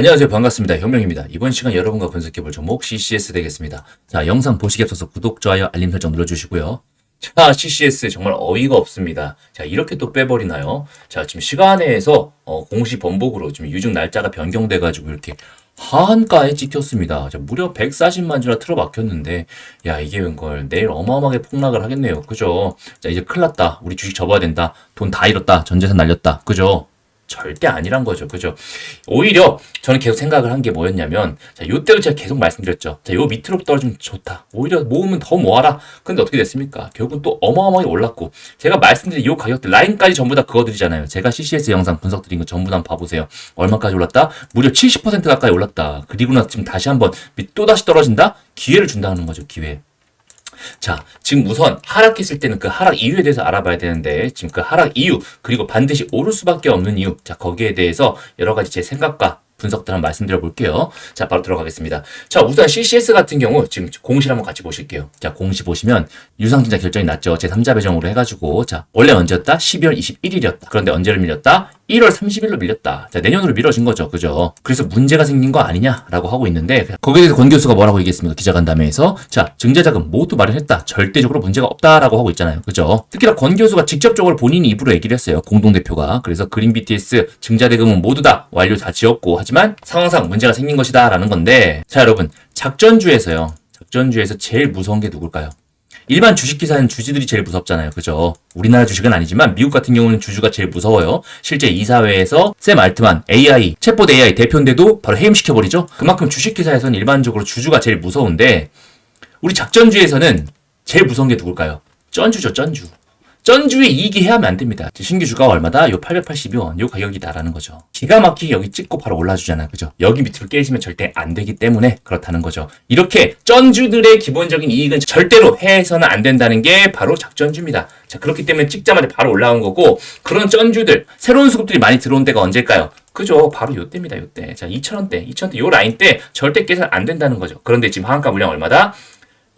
안녕하세요. 반갑습니다. 혁명입니다. 이번 시간 여러분과 분석해볼 종목 CCS 되겠습니다. 자, 영상 보시기 앞서서 구독, 좋아요, 알림 설정 눌러주시고요. 자, CCS 정말 어이가 없습니다. 자, 이렇게 또 빼버리나요? 자, 지금 시간에서 어, 공시 번복으로 지금 유증 날짜가 변경돼 가지고 이렇게 하한가에 찍혔습니다. 자, 무려 140만 주나 틀어막혔는데, 야, 이게 웬걸. 내일 어마어마하게 폭락을 하겠네요. 그죠? 자, 이제 큰일 났다. 우리 주식 접어야 된다. 돈 다 잃었다. 전재산 날렸다. 그죠? 절대 아니란 거죠. 그죠? 오히려 저는 계속 생각을 한 게 뭐였냐면, 자, 요때도 제가 계속 말씀드렸죠. 자, 요 밑으로 떨어지면 좋다. 오히려 모으면 더 모아라. 근데 어떻게 됐습니까? 결국은 또 어마어마하게 올랐고, 제가 말씀드린 요 가격들, 라인까지 전부 다 그거들이잖아요. 제가 CCS 영상 분석 드린 거 전부 다 봐보세요. 얼마까지 올랐다? 무려 70% 가까이 올랐다. 그리고 나서 지금 다시 한번 밑 또다시 떨어진다? 기회를 준다는 거죠. 기회. 자, 지금 우선 하락했을 때는 그 하락 이유에 대해서 알아봐야 되는데, 지금 그 하락 이유, 그리고 반드시 오를 수밖에 없는 이유, 자, 거기에 대해서 여러 가지 제 생각과 분석들 한번 말씀드려 볼게요. 자, 바로 들어가겠습니다. 자, 우선 CCS 같은 경우 지금 공시 한번 같이 보실게요. 자, 공시 보시면 유상증자 결정이 났죠. 제3자 배정으로 해가지고 자, 원래 언제였다? 12월 21일이었다. 그런데 언제를 밀렸다? 1월 30일로 밀렸다. 자, 내년으로 미뤄진 거죠. 그죠? 그래서 문제가 생긴 거 아니냐라고 하고 있는데 거기에 대해서 권 교수가 뭐라고 얘기했습니까? 기자간담회에서 자, 증자자금 모두 마련했다. 절대적으로 문제가 없다라고 하고 있잖아요. 그죠? 특히나 권 교수가 직접적으로 본인이 입으로 얘기를 했어요. 공동대표가. 그래서 그린 BTS 증자대금은 모두 다 완료 다 지었고 하지만 상황상 문제가 생긴 것이다라는 건데 자, 여러분. 작전주에서요. 작전주에서 제일 무서운 게 누굴까요? 일반 주식 기사는 주주들이 제일 무섭잖아요. 그죠? 우리나라 주식은 아니지만 미국 같은 경우는 주주가 제일 무서워요. 실제 이사회에서 샘 알트만 AI, 챗봇 AI 대표인데도 바로 해임시켜버리죠? 그만큼 주식 기사에서는 일반적으로 주주가 제일 무서운데 우리 작전주에서는 제일 무서운 게 누굴까요? 쩐주죠, 쩐주. 쩐주의 이익이 해하면 안 됩니다. 신규 주가가 얼마다? 요 882원, 요 가격이다라는 거죠. 기가 막히게 여기 찍고 바로 올라주잖아요. 그죠? 여기 밑으로 깨지면 절대 안 되기 때문에 그렇다는 거죠. 이렇게 쩐주들의 기본적인 이익은 절대로 해서는 안 된다는 게 바로 작전주입니다. 자, 그렇기 때문에 찍자마자 바로 올라온 거고, 그런 쩐주들, 새로운 수급들이 많이 들어온 때가 언제일까요? 그죠? 바로 요때입니다, 요때. 자, 2,000원대, 2,000원대, 요 라인 때 절대 깨서는 안 된다는 거죠. 그런데 지금 하한가 물량 얼마다?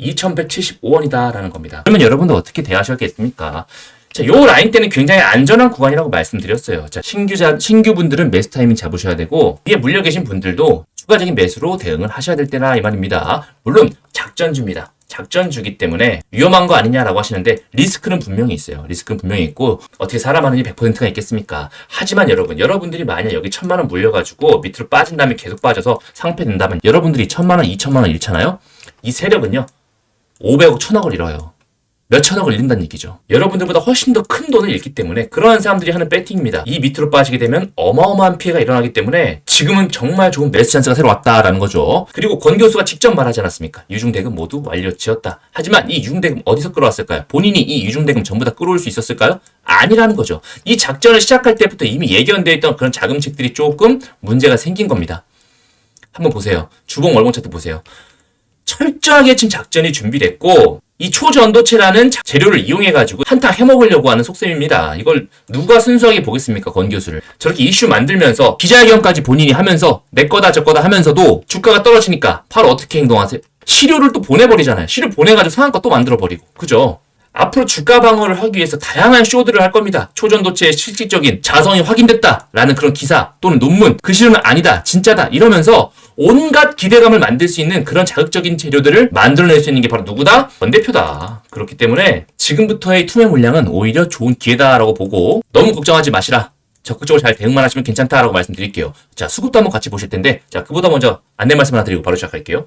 2,175원이다라는 겁니다. 그러면 여러분들 어떻게 대하셨겠습니까? 자, 요 라인 때는 굉장히 안전한 구간이라고 말씀드렸어요. 자, 신규자, 신규분들은 매수 타이밍 잡으셔야 되고, 위에 물려 계신 분들도 추가적인 매수로 대응을 하셔야 될 때나 이 말입니다. 물론, 작전주입니다. 작전주기 때문에 위험한 거 아니냐라고 하시는데 리스크는 분명히 있어요. 리스크는 분명히 있고 어떻게 하느니 100%가 있겠습니까? 하지만 여러분, 여러분들이 만약 여기 천만 원 물려가지고 밑으로 빠진 다음에 계속 빠져서 상패 된다면 여러분들이 천만 원, 이천만 원 잃잖아요? 이 세력은요, 500억, 1000억을 잃어요. 몇 천억을 잃는다는 얘기죠. 여러분들보다 훨씬 더 큰 돈을 잃기 때문에 그러한 사람들이 하는 배팅입니다. 이 밑으로 빠지게 되면 어마어마한 피해가 일어나기 때문에 지금은 정말 좋은 매수 찬스가 새로 왔다라는 거죠. 그리고 권 교수가 직접 말하지 않았습니까? 유중대금 모두 완료 지었다. 하지만 이 유중대금 어디서 끌어왔을까요? 본인이 이 유중대금 전부 다 끌어올 수 있었을까요? 아니라는 거죠. 이 작전을 시작할 때부터 이미 예견되어 있던 그런 자금책들이 조금 문제가 생긴 겁니다. 한번 보세요. 주봉 월봉 차트 보세요. 철저하게 지금 작전이 준비됐고 이 초전도체라는 자- 재료를 이용해가지고 한타 해먹으려고 하는 속셈입니다. 이걸 누가 순수하게 보겠습니까, 권 교수를. 저렇게 이슈 만들면서 기자회견까지 본인이 하면서 내 거다 저 거다 하면서도 주가가 떨어지니까 바로 어떻게 행동하세요? 시료를 또 보내버리잖아요. 시료 보내가지고 상한가 또 만들어버리고. 그죠? 앞으로 주가 방어를 하기 위해서 다양한 쇼들을 할 겁니다. 초전도체의 실질적인 자성이 확인됐다라는 그런 기사 또는 논문, 그 시료는 아니다, 진짜다 이러면서 온갖 기대감을 만들 수 있는 그런 자극적인 재료들을 만들어낼 수 있는 게 바로 누구다? 권 대표다. 그렇기 때문에 지금부터의 투매 물량은 오히려 좋은 기회다라고 보고 너무 걱정하지 마시라. 적극적으로 잘 대응만 하시면 괜찮다라고 말씀드릴게요. 자, 수급도 한번 같이 보실 텐데, 자, 그보다 먼저 안내 말씀 하나 드리고 바로 시작할게요.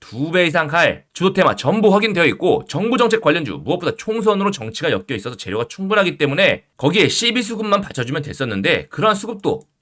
두 배 이상 갈 주도 테마 전부 확인되어 있고 정부 정책 관련주 무엇보다 총선으로 정치가 엮여 있어서 재료가 충분하기 때문에 거기에 CB 수급만 받쳐주면 됐었는데 그러한 수급도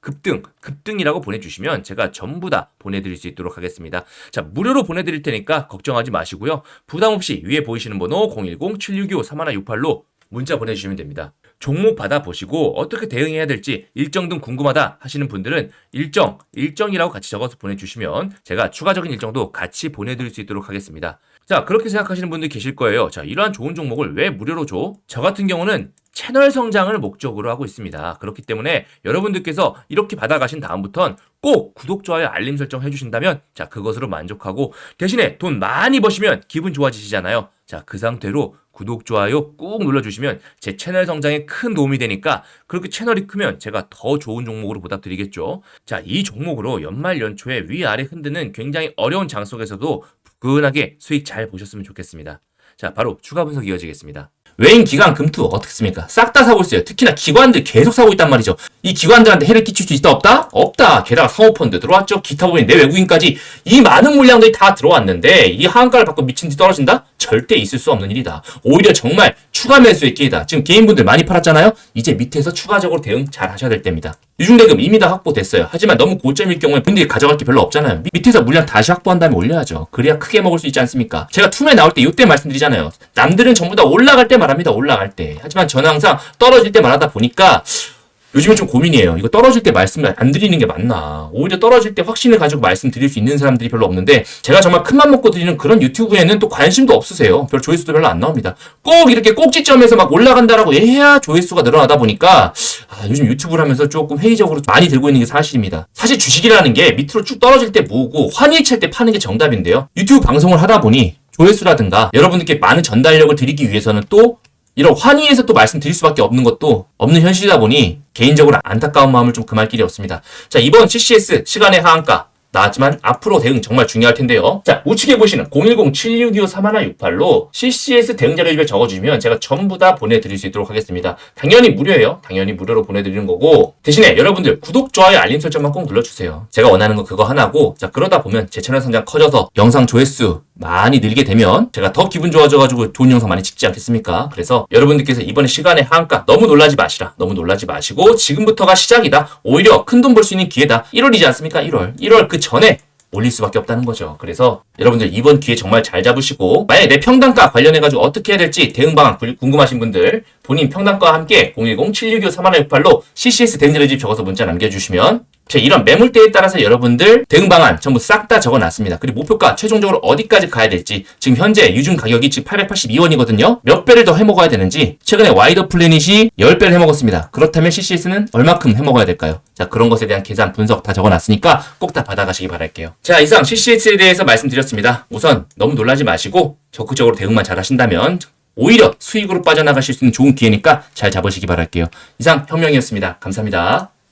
급등, 급등이라고 보내주시면 제가 전부 다 보내드릴 수 있도록 하겠습니다. 자, 무료로 보내드릴 테니까 걱정하지 마시고요. 부담 없이 위에 보이시는 번호 010-7625-3168로 문자 보내주시면 됩니다. 종목 받아보시고 어떻게 대응해야 될지 일정 등 궁금하다 하시는 분들은 일정, 일정이라고 같이 적어서 보내주시면 제가 추가적인 일정도 같이 보내드릴 수 있도록 하겠습니다. 자, 그렇게 생각하시는 분들 계실 거예요. 자, 이러한 좋은 종목을 왜 무료로 줘? 저 같은 경우는 채널 성장을 목적으로 하고 있습니다. 그렇기 때문에 여러분들께서 이렇게 받아가신 다음부턴 꼭 구독, 좋아요, 알림 설정 해주신다면 자, 그것으로 만족하고 대신에 돈 많이 버시면 기분 좋아지시잖아요. 자, 그 상태로 구독, 좋아요 꾹 눌러주시면 제 채널 성장에 큰 도움이 되니까 그렇게 채널이 크면 제가 더 좋은 종목으로 보답드리겠죠. 자, 이 종목으로 연말 연초에 위아래 흔드는 굉장히 어려운 장 속에서도 부근하게 수익 잘 보셨으면 좋겠습니다. 자, 바로 추가 분석 이어지겠습니다. 외인 기관 금투 어떻습니까? 싹 다 사고 있어요. 특히나 기관들 계속 사고 있단 말이죠. 이 기관들한테 해를 끼칠 수 있다 없다? 없다. 게다가 사모펀드 들어왔죠. 기타 부인 내 외국인까지 이 많은 물량들이 다 들어왔는데 이 하한가를 받고 미친 듯이 떨어진다? 절대 있을 수 없는 일이다. 오히려 정말 추가 매수의 기회다. 지금 개인분들 많이 팔았잖아요. 이제 밑에서 추가적으로 대응 잘 하셔야 될 때입니다. 유중대금 이미 다 확보됐어요. 하지만 너무 고점일 경우에 분들이 가져갈 게 별로 없잖아요. 밑- 밑에서 물량 다시 확보한 다음에 올려야죠. 그래야 크게 먹을 수 있지 않습니까? 제가 툼에 나올 때 이때 말씀드리잖아요. 남들은 전부 다 올라갈 때 말합니다. 올라갈 때. 하지만 저는 항상 떨어질 때 말하다 보니까 요즘에 좀 고민이에요. 이거 떨어질 때 말씀을 안 드리는 게 맞나. 오히려 떨어질 때 확신을 가지고 말씀드릴 수 있는 사람들이 별로 없는데 제가 정말 큰맘 먹고 드리는 그런 유튜브에는 또 관심도 없으세요. 별 조회수도 별로 안 나옵니다. 꼭 이렇게 꼭지점에서 막 올라간다라고 해야 조회수가 늘어나다 보니까 아, 요즘 유튜브를 하면서 조금 회의적으로 많이 들고 있는 게 사실입니다. 사실 주식이라는 게 밑으로 쭉 떨어질 때 모으고 환희칠 때 파는 게 정답인데요. 유튜브 방송을 하다 보니 조회수라든가 여러분들께 많은 전달력을 드리기 위해서는 또 이런 환희에서 또 말씀드릴 수밖에 없는 것도 없는 현실이다 보니 개인적으로 안타까운 마음을 좀 금할 길이 없습니다. 자, 이번 CCS 시간의 하한가 나왔지만 앞으로 대응 정말 중요할 텐데요. 자, 우측에 보시는 010-7625-3168로 CCS 대응 자료집에 적어주시면 제가 전부 다 보내드릴 수 있도록 하겠습니다. 당연히 무료예요. 당연히 무료로 보내드리는 거고 대신에 여러분들 구독, 좋아요, 알림 설정만 꼭 눌러주세요. 제가 원하는 거 그거 하나고 자 그러다 보면 제 채널 성장 커져서 영상 조회수 많이 늘게 되면 제가 더 기분 좋아져가지고 좋은 영상 많이 찍지 않겠습니까? 그래서 여러분들께서 이번에 시간에 한가 너무 놀라지 마시라. 너무 놀라지 마시고 지금부터가 시작이다. 오히려 큰 돈 벌 수 있는 기회다. 1월이지 않습니까? 1월. 1월 그 전에 올릴 수밖에 없다는 거죠. 그래서 여러분들 이번 기회 정말 잘 잡으시고 만약에 내 평단가 관련해가지고 어떻게 해야 될지 대응 방안 구- 궁금하신 분들 본인 평단가와 함께 010-762-3168로 CCS 대응 자료집 적어서 문자 남겨주시면 제 이런 매물대에 따라서 여러분들 대응 방안 전부 싹 다 적어놨습니다. 그리고 목표가 최종적으로 어디까지 가야 될지 지금 현재 유중 가격이 지금 882원이거든요. 몇 배를 더 해먹어야 되는지 최근에 와이더 플래닛이 10배를 해먹었습니다. 그렇다면 CCS는 얼마큼 해먹어야 될까요? 자 그런 것에 대한 계산 분석 다 적어놨으니까 꼭 다 받아가시기 바랄게요. 자 이상 CCS에 대해서 말씀 드렸습니다. 우선 너무 놀라지 마시고 적극적으로 대응만 잘 하신다면 오히려 수익으로 빠져나가실 수 있는 좋은 기회니까 잘 잡으시기 바랄게요. 이상 혁명이었습니다. 감사합니다.